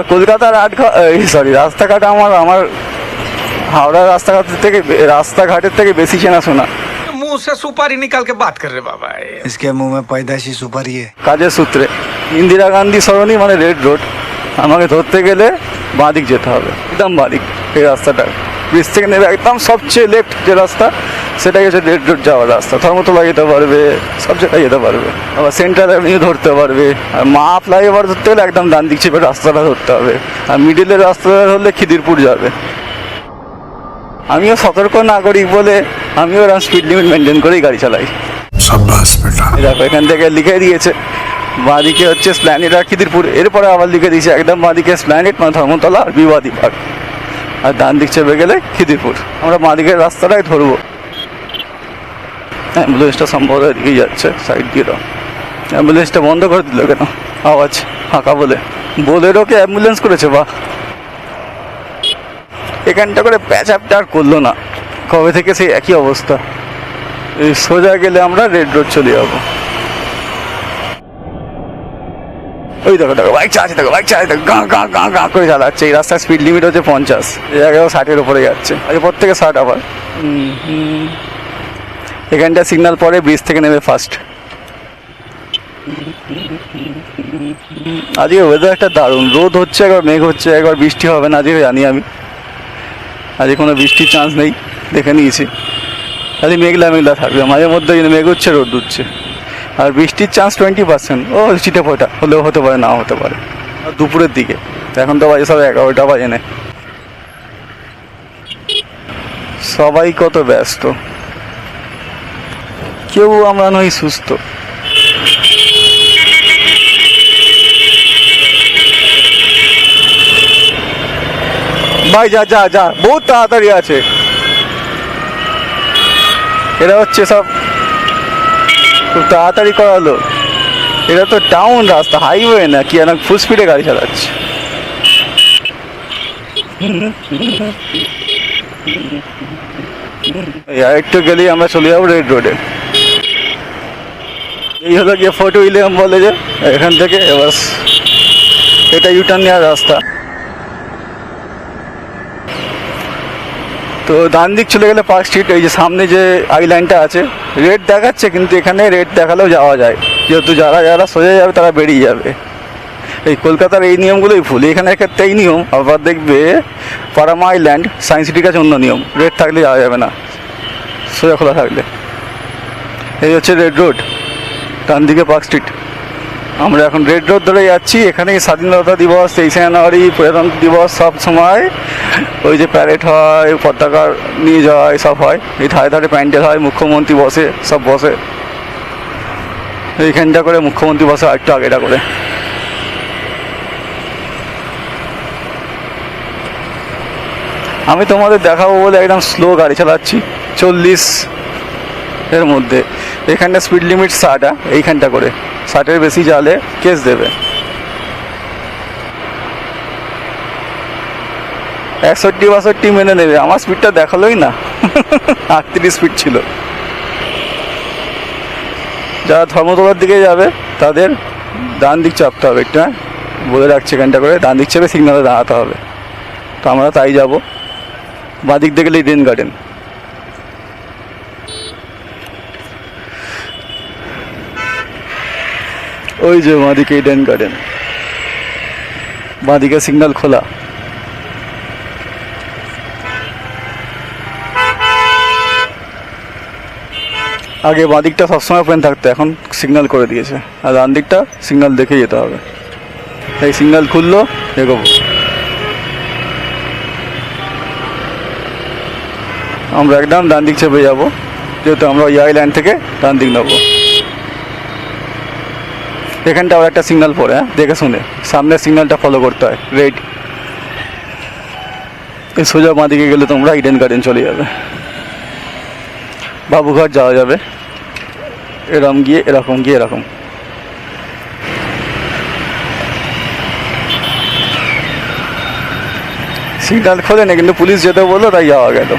কলকাতার আট সরি রাস্তাঘাট আমার আমার হাওড়ার রাস্তাঘাট থেকে রাস্তাঘাটের থেকে বেশি চেনাশোনা मुंह से सुपारी निकाल के बात कर रहे बाबा ये। इसके मुंह में पैदाइशी सुपारी है কাজের সূত্রে ইন্দিরা গান্ধী সরণি মানে রেড রোড আমাকে ধরতে গেলে বাঁদিক যেতে হবে একদম বাঁদিক এই রাস্তাটা ব্রিজ থেকে নেবে একদম সবচেয়ে লেফট যে রাস্তা সেটাই হচ্ছে ডেট রোড যাওয়ার রাস্তা। ধর্মতলা যেতে পারবে সব জায়গায় যেতে পারবে। আবার সেন্ট্রাল অ্যাভিনিউ ধরতে পারবে। আর মা ফ্লাইওভার ধরতে হলে একদম ডান দিক চেপে রাস্তাটা ধরতে হবে। আর মিডিলের রাস্তাটা হলে খিদিরপুর যাবে। আমিও সতর্ক নাগরিক বলে আমিও এরকম স্পিড লিমিট মেনটেন করেই গাড়ি চালাই। দেখো এখান থেকে লিখে দিয়েছে বাঁদিকে হচ্ছে স্প্ল্যানেট আর খিদিরপুর। এরপরে আবার লিখে দিয়েছে একদম বাঁদিকে স্প্ল্যানেট মানে ধর্মতলা আর বিবাদী পার্ক। আর ডান দিক চেপে গেলে খিদিরপুর। আমরা বাঁদিকের রাস্তাটাই ধরবো। অ্যাম্বুলেন্সটা সম্ভবত এদিকেই যাচ্ছে সাইড দিয়ে দাও। অ্যাম্বুলেন্সটা বন্ধ করে দিল কেন? আওয়াজ ফাঁকা বলে। বোলেরোকে অ্যাম্বুলেন্স করেছে বা এখানটা করে প্যাচ আপটা আর করল না। কবে থেকে সেই একই অবস্থা? এই সোজা গেলে আমরা রেড রোড চলে যাব। ওই দেখো দেখো বাইক চালাচ্ছে, দেখো বাইক চালাচ্ছে, দেখো, গাঁ গাঁ গাঁ গাঁ করে চালাচ্ছে। এই রাস্তার স্পিড লিমিট হচ্ছে পঞ্চাশ। এই জায়গায় ষাটের উপরে যাচ্ছে। আজ পর থেকে ষাট আবার। হুম। এখানটা সিগনাল পরে ব্রিজ থেকে নেবে ফার্স্ট আজকে ওয়েদারটা দারুণ। রোদ হচ্ছে, একবার মেঘ হচ্ছে, একবার বৃষ্টি হবে না, আজকে জানি আমি। আজকে কোনো বৃষ্টির চান্স নেই, দেখে নিয়েছি। খালি মেঘলা মেঘলা থাকবে, মাঝে মধ্যে মেঘ হচ্ছে, রোদ উঠছে আর বৃষ্টির চান্স টোয়েন্টি পার্সেন্ট ও চিটে ফোটা, হলেও হতে পারে, নাও হতে পারে। আর দুপুরের দিকে, এখন তো বাজে সব এগারোটা বাজে না। সবাই কত ব্যস্ত। কেউ আমরা নই সুস্থ। ভাই, যা যা যা, বহুত তাড়াতাড়ি আছে। এরা হচ্ছে সব খুব তাড়াতাড়ি করালো। এটা তো টাউন রাস্তা হাইওয়ে না, কি না ফুল স্পিডে গাড়ি চালাচ্ছে। একটু গেলেই আমরা চলে যাব রেড রোডে এই হলো গিয়ে ফোর্ট উইলিয়াম বলে যে এখান থেকে এবার এটা ইউটার্ন নেওয়ার রাস্তা। তো ডান দিক চলে গেলে পার্ক স্ট্রিট এই যে সামনে যে আই লাইনটা আছে রেড দেখাচ্ছে কিন্তু এখানে রেড দেখালেও যাওয়া যায়। যেহেতু যারা যারা সোজা যাবে তারা বেরিয়ে যাবে। এই কলকাতার এই নিয়মগুলোই ভুল। এখানে ক্ষেত্রে এই নিয়ম, আবার দেখবে পারামা আইল্যান্ড সায়েন্স সিটির কাছে অন্য নিয়ম। রেড থাকলে যাওয়া যাবে না। সোজা খোলা থাকলে। এই হচ্ছে রেড রোড ডান দিকে পার্ক স্ট্রিট। আমরা এখন রেড রোড ধরে যাচ্ছি এখানে স্বাধীনতা দিবস, তেইশে জানুয়ারি, প্রজাতন্ত্র দিবস, সব সময়। ওই যে প্যারেড হয়, পতাকা নিয়ে যাওয়া হয়, সব হয়। এই ধারে ধারে প্যান্ডেল হয়, মুখ্যমন্ত্রী বসে, সব বসে। এইখানটা করে মুখ্যমন্ত্রী বসে একটু আগেটা করে। আমি তোমাদের দেখাবো বলে একদম স্লো গাড়ি চালাচ্ছি। চল্লিশ এর মধ্যে। এখানটা স্পিড লিমিট ষাট এইখানটা করে। ষাটের বেশি জালে কেস দেবে। একষট্টি, বাষট্টি মেনে নেবে। আমার স্পিডটা দেখালোই না। আটত্রিশ স্পিড ছিল। যারা ধর্মতলার দিকে যাবে, তাদের ডান দিক চাপতে হবে একটু হ্যাঁ? বলে রাখছি এখানটা করে। ডান দিক চেপে সিগনালে দাঁড়াতে হবে। তো আমরা তাই যাব। বাঁ দিক দিয়ে গেলে ইডেন গার্ডেন ওই যে বাঁদিকে ইডেন গার্ডেন বাঁদিকে সিগন্যাল খোলা। আগে বাঁদিকটা সবসময় ওপেন থাকতো, এখন সিগন্যাল করে দিয়েছে। আর ডান দিকটা সিগন্যাল দেখে যেতে হবে। এই সিগন্যাল খুললো এগোবো আমরা একদম ডান দিক চেপে যাব, যেহেতু আমরা ওই আইল্যান্ড থেকে ডান দিক নেব এখানটা আবার একটা সিগন্যাল পড়ে হ্যাঁ? দেখে শুনে। সামনের সিগন্যালটা ফলো করতে হয়। রেড এই সোজা বাঁ দিকে গেলে তোমরা ইডেন গার্ডেন চলে যাবে। বাবুঘাট যাওয়া যাবে। এরকম গিয়ে এরকম গিয়ে, এরকম। সিগনাল খোলে না, কিন্তু পুলিশ যেতে বলল, তাই যাওয়া গেল।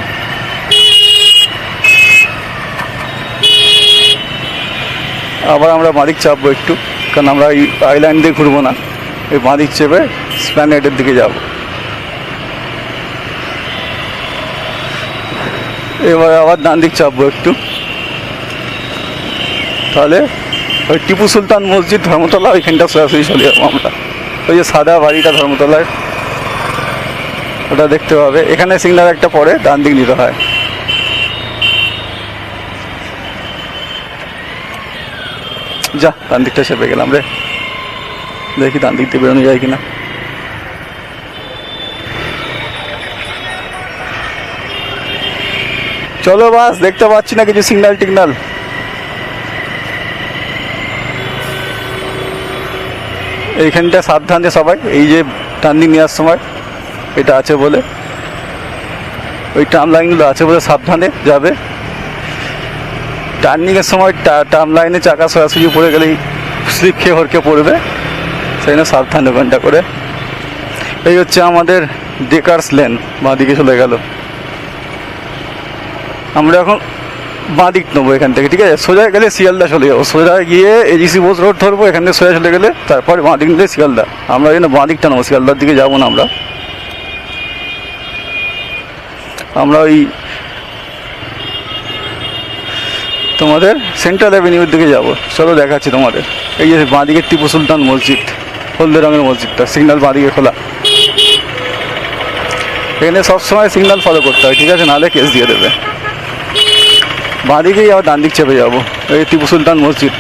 আবার আমরা মালিক চাপবো একটু। কারণ আমরা এই আইল্যান্ড দিয়ে ঘুরবো না। এই বাঁদিক চেপে স্প্ল্যানেডের দিকে যাব। এবার আবার ডান দিক চাপবো একটু। তাহলে ওই টিপু সুলতান মসজিদ ধর্মতলা ওইখানটা সরাসরি চলে যাব আমরা। ওই যে সাদা বাড়িটা ধর্মতলায়, ওটা দেখতে পাবে। এখানে সিগনাল একটা পরে ডান দিক নিতে হয়। যা, ডান দিকটা চেপে গেলাম রে। দেখি ডান দিক দিয়ে বেরোনো যায় কিনা। চলো বাস, দেখতে পাচ্ছি না কিছু সিগন্যাল টিগনাল। এইখানটা সাবধানে সবাই, এই যে টান টার্নিং নেওয়ার সময়, এটা আছে বলে। ওই টার্ম লাইনগুলো আছে বলে সাবধানে যাবে। টার্নিংয়ের সময় টার্ম লাইনে চাকা সরাসরি পড়ে গেলেই স্লিপ খেয়ে হরকে পড়বে। সেই জন্য সাবধানে ঘণ্টা করে। এই হচ্ছে আমাদের ডেকার্স লেন বাঁ দিকে চলে গেল। আমরা এখন বাঁ দিক নেব এখান থেকে, ঠিক আছে? সোজা গেলে শিয়ালদা চলে যাব। সোজা গিয়ে এজিসি বোস রোড ধরবো, এখান থেকে সোজা চলে গেলে তারপর বাঁ দিক নিলে শিয়ালদা। আমরা এখানে বাঁ দিকটা নেব, শিয়ালদার দিকে যাব না আমরা। আমরা ওই তোমাদের সেন্ট্রাল অ্যাভিনিউর দিকে যাব। চলো দেখাচ্ছি তোমাদের। এই যে বাঁদিকে টিপু সুলতান মসজিদ হলদে রঙের মসজিদটা সিগন্যাল বাঁদিকে খোলা। এখানে সবসময় সিগন্যাল ফলো করতে হয়, ঠিক আছে? নাহলে কেস দিয়ে দেবে। বাঁদিকেই আবার ডান দিক চেপে যাব, এই টিপু সুলতান মসজিদ।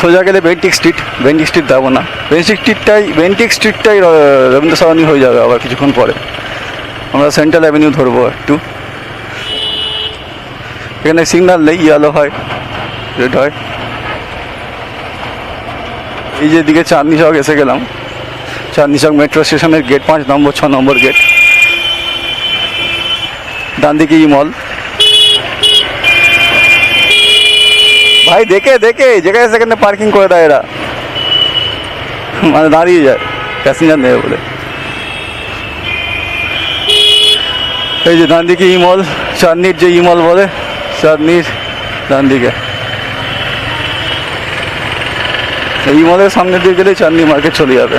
সোজা গেলে বেন্টিক স্ট্রিট বেন্টিক স্ট্রিট যাব না। বেন্টিক স্ট্রিটটাই বেন্টিক স্ট্রিটটাই রবীন্দ্র সরণি হয়ে যাবে আবার কিছুক্ষণ পরে। আমরা সেন্ট্রাল অ্যাভিনিউ ধরবো একটু। এখানে সিগনাল নেই ইয়েলো হয় রেড হয়। এই যে দিকে চাঁদনি চক এসে গেলাম। চাঁদনি চক মেট্রো স্টেশনের গেট পাঁচ নম্বর, ছ নম্বর গেট ডান দিকে ই মল ভাই, দেখে দেখে যেখানে সেখানে পার্কিং করে দেয় এরা। মানে দাঁড়িয়ে যায় প্যাসেঞ্জার নেবে বলে। এই যে ডান দিকে ইমল চাঁদনির যে ইমল বলে চাঁদনির ডান দিকে। এই মলের সামনে দিয়ে গেলেই চাঁদনি মার্কেট চলে যাবে।